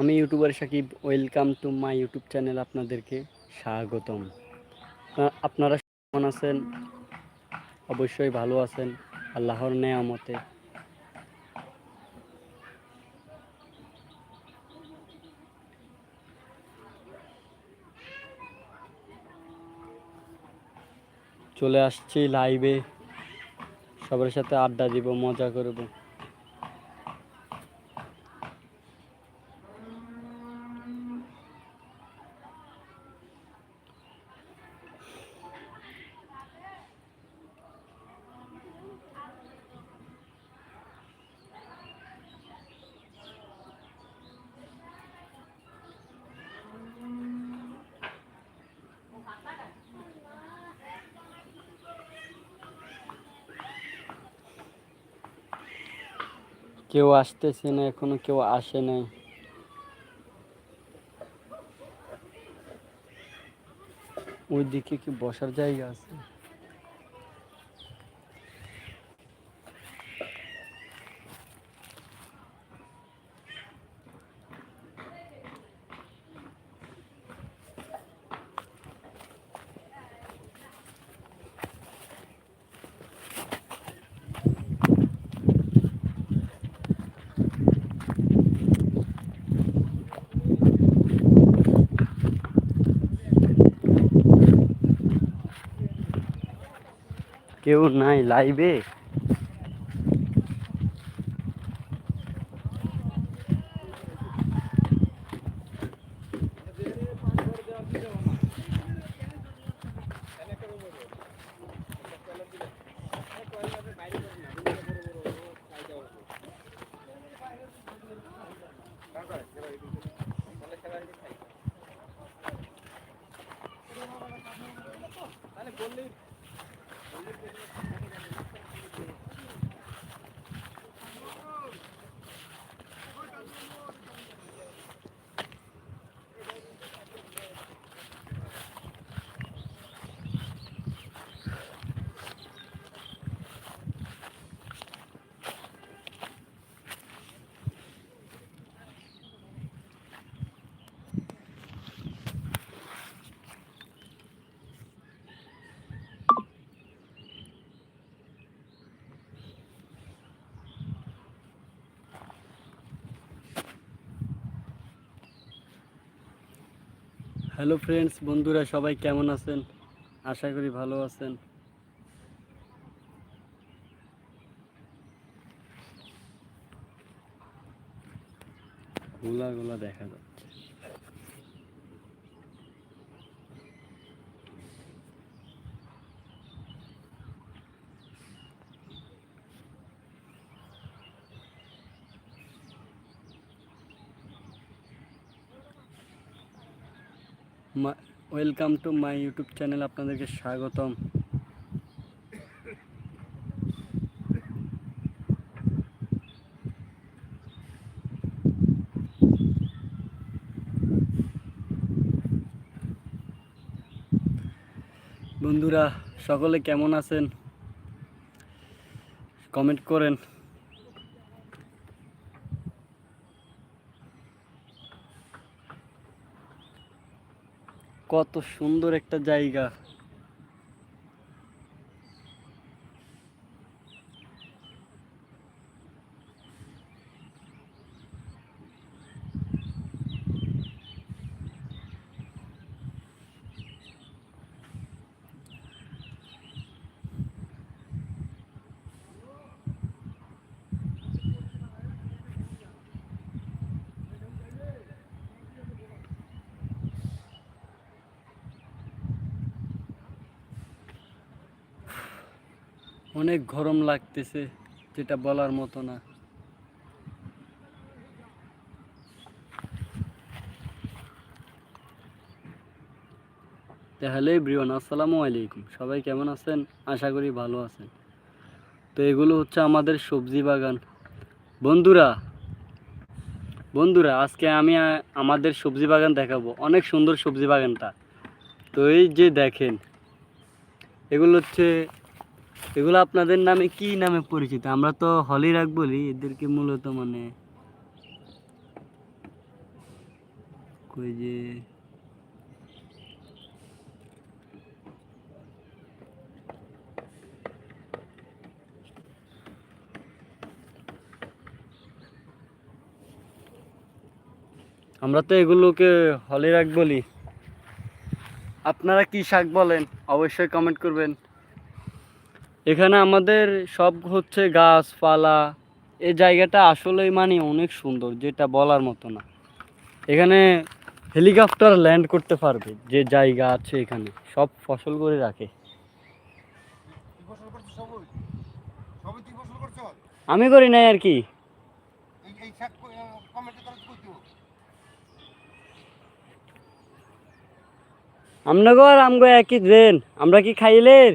আমি YouTuber Sakib, welcome to my YouTube channel আপনাদেরকে স্বাগতম। আপনারা কেমন আছেন? অবশ্যই ভালো আছেন, আল্লাহর নেয়ামতে। চলে আসছি লাইভে সবার সাথে আড্ডা দিব, মজা করব। কেউ আসতেছে না এখনও কেউ আসে নাই। ওইদিকে কি বসার জায়গা আছে? কেউ নাই লাইভে হ্যালো ফ্রেন্ডস বন্ধুরা সবাই কেমন আছেন? আশা করি ভালো আছেন। গোলা গোলা দেখা যাচ্ছে। Welcome to my YouTube channel আপনাদেরকে স্বাগতম। বন্ধুরা সকলে কেমন আছেন? কমেন্ট করেন। কত সুন্দর একটা জায়গা। অনেক গরম লাগতেছে, যেটা বলার মতো না। তাহলে ব্রিয়ন আসসালামু আলাইকুম। সবাই কেমন আছেন? আশা করি ভালো আছেন। তো এগুলো হচ্ছে আমাদের সবজি বাগান। বন্ধুরা বন্ধুরা, আজকে আমি আমাদের সবজি বাগান দেখাবো। অনেক সুন্দর সবজি বাগানটা। তো এই যে দেখেন, এগুলো হচ্ছে এগুলো আপনাদের নামে কি নামে পরিচিত? আমরা তো হলিরাগ বলি, এদেরকে মূলত মানে যে আমরা তো এগুলোকে হলি রাখ বলি। আপনারা কি শাক বলেন? অবশ্যই কমেন্ট করবেন। এখানে আমাদের সব হচ্ছে গাছপালা, এই জায়গাটা আসলেই মানে অনেক সুন্দর, যেটা বলার মতো না। এখানে হেলিকপ্টার ল্যান্ড করতে পারবে, যে জায়গা আছে এখানে, সব ফসল করে রাখে। আমি করি নাই আর কি। এই এই শাক কমেন্টে তারা করতে আমনাগো আর আমগো একই দেন, আমরা কি খাইলের?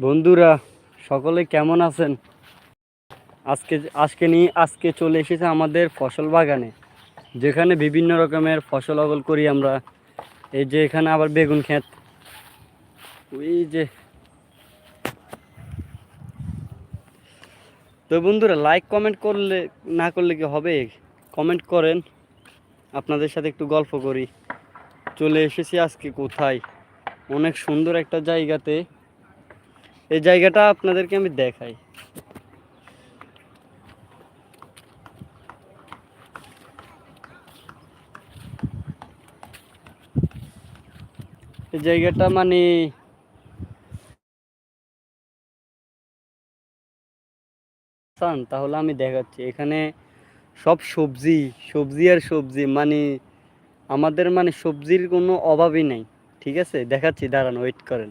বন্ধুরা, সকলে কেমন আছেন? আজকে আজকে নিয়ে আজকে চলে এসেছে আমাদের ফসল বাগানে, যেখানে বিভিন্ন রকমের ফসল অগল করি আমরা। এই যে এখানে আবার বেগুন ক্ষেত। ওই যে। তো বন্ধুরা লাইক কমেন্ট করলে না করলে কি হবে? কমেন্ট করেন। আপনাদের সাথে একটু গল্প করি। চলে এসেছি আজকে কোথায়? অনেক সুন্দর একটা জায়গাতে। এই জায়গাটা আপনাদেরকে আমি দেখাই। এই জায়গাটা মানে চান তাহলে আমি দেখাচ্ছি। এখানে সব সবজি সবজি আর সবজি মানে আমাদের মানে সবজির কোনো অভাবই নাই। ঠিক আছে? দেখাচ্ছি, দাঁড়ান ওয়েট করেন।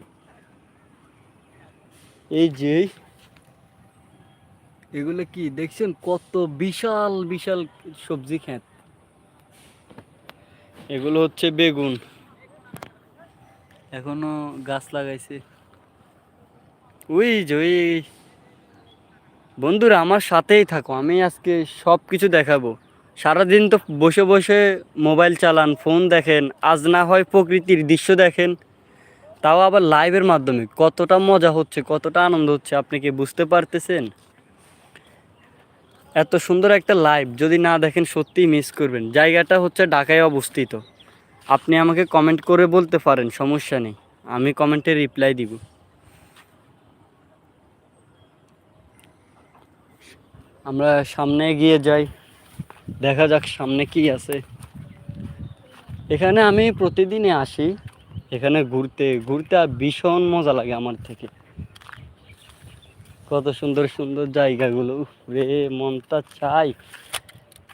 এই যে এগুলো কি? দেখছেন কত বিশাল বিশাল সবজি ক্ষেত। এগুলো হচ্ছে বেগুন। এখনও গাছ লাগাইছে। ওই যে ওই বন্ধুরা আমার সাথেই থাকো আমি আজকে সব কিছু দেখাবো। সারাদিন তো বসে বসে মোবাইল চালান ফোন দেখেন আজ না হয় প্রকৃতির দৃশ্য দেখেন। তাও আবার লাইভের মাধ্যমে। কতটা মজা হচ্ছে, কতটা আনন্দ হচ্ছে, আপনি কি বুঝতে পারতেছেন? এত সুন্দর একটা লাইভ যদি না দেখেন সত্যিই মিস করবেন। জায়গাটা হচ্ছে ঢাকায় অবস্থিত। আপনি আমাকে কমেন্ট করে বলতে পারেন, সমস্যা নেই। আমি কমেন্টে রিপ্লাই দিব। আমরা সামনে গিয়ে যাই। দেখা যাক সামনে কি আছে। এখানে আমি প্রতিদিনই আসি। এখানে ঘুরতে ঘুরতে ভীষণ মজা লাগে আমার থেকে। কত সুন্দর সুন্দর জায়গাগুলো। উফ রে, মনটা চাই।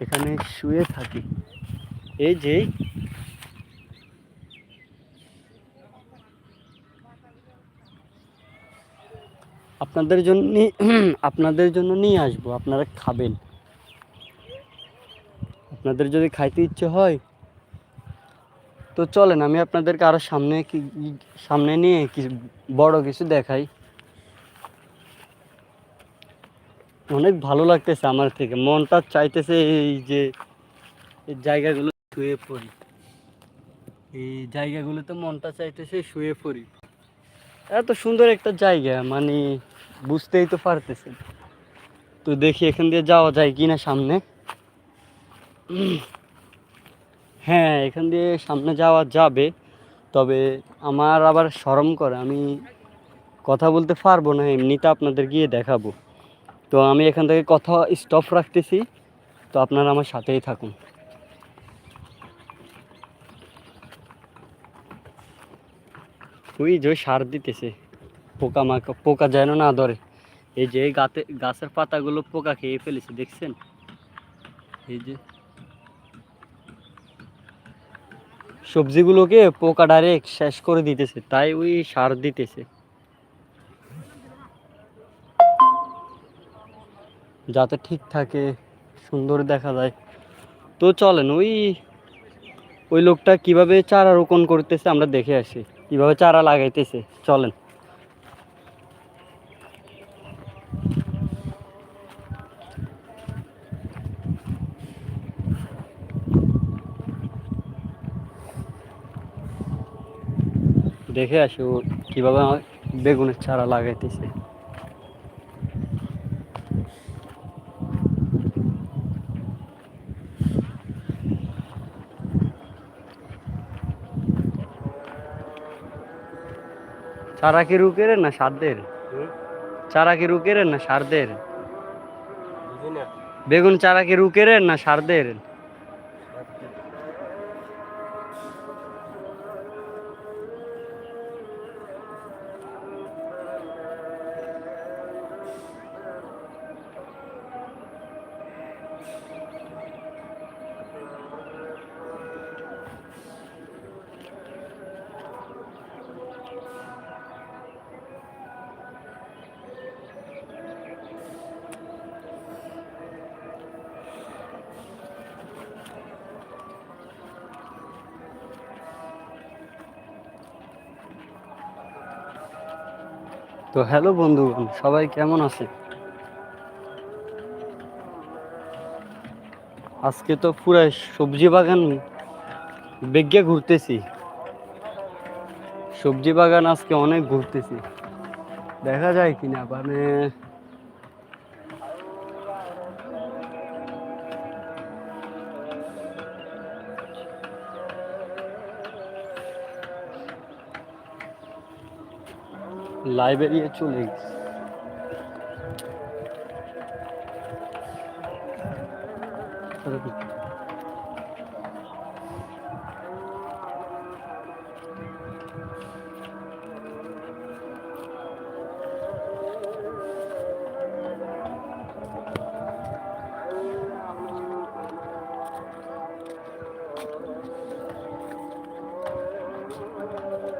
এখানে শুয়ে থাকি। এই যে, আপনাদের জন্য আপনাদের জন্য নিয়ে আসব। আপনারা খাবেন। আপনাদের যদি খাইতে ইচ্ছে হয় তো চলেন, আমি আপনাদেরকে আরও সামনে কি, সামনে নিয়ে কিছু বড় কিছু দেখাই। অনেক ভালো লাগতেছে আমার থেকে, মনটা চাইতেছে এই যে জায়গাগুলো শুয়ে পড়ি। এই জায়গাগুলোতে মনটা চাইতেছে শুয়ে পড়ি। এত সুন্দর একটা জায়গা মানে বুঝতেই তো পারতেছেন। তো দেখি এখান দিয়ে যাওয়া যায় কিনা সামনে। হ্যাঁ এখান দিয়ে সামনে যাওয়া যাবে, তবে আমার আবার শরম করে, আমি কথা বলতে পারব না, এমনিতে আপনাদের গিয়ে দেখাবো। তো আমি এখান থেকে কথা স্টপ রাখতেছি, তো আপনারা আমার সাথেই থাকুন। ওই যে সার দিতেছে, পোকা মাকা, পোকা যেন না ধরে। এই যে গাতে, গাছের পাতাগুলো পোকা খেয়ে ফেলেছে, দেখছেন? এই যে সবজিগুলোকে পোকা ডাইরেক্ট শেষ করে দিতেছে, তাই ওই সার দিতেছে। যাতে ঠিক থাকে, সুন্দর দেখা যায়। তো চলেন, ওই ওই লোকটা কীভাবে চারা রোপণ করতেছে আমরা দেখে আসি। কীভাবে চারা লাগাইতেছে, চলেন। দেখে আসি ও কীভাবে আমার বেগুনের চারা লাগাইতেছে। চারা কি রুকের না সারদের? চারা কি রুকের না সারদের? বেগুন চারা কি রুকের না সারদের? তো হ্যালো বন্ধুগণ, সবাই কেমন আছে আজকে তো পুরাই সবজি বাগান বেগে ঘুরতেছি। সবজি বাগান আজকে অনেক ঘুরতেছি। দেখা যায় কিনা মানে লাইব্রেরিয়ে চলে গেছি।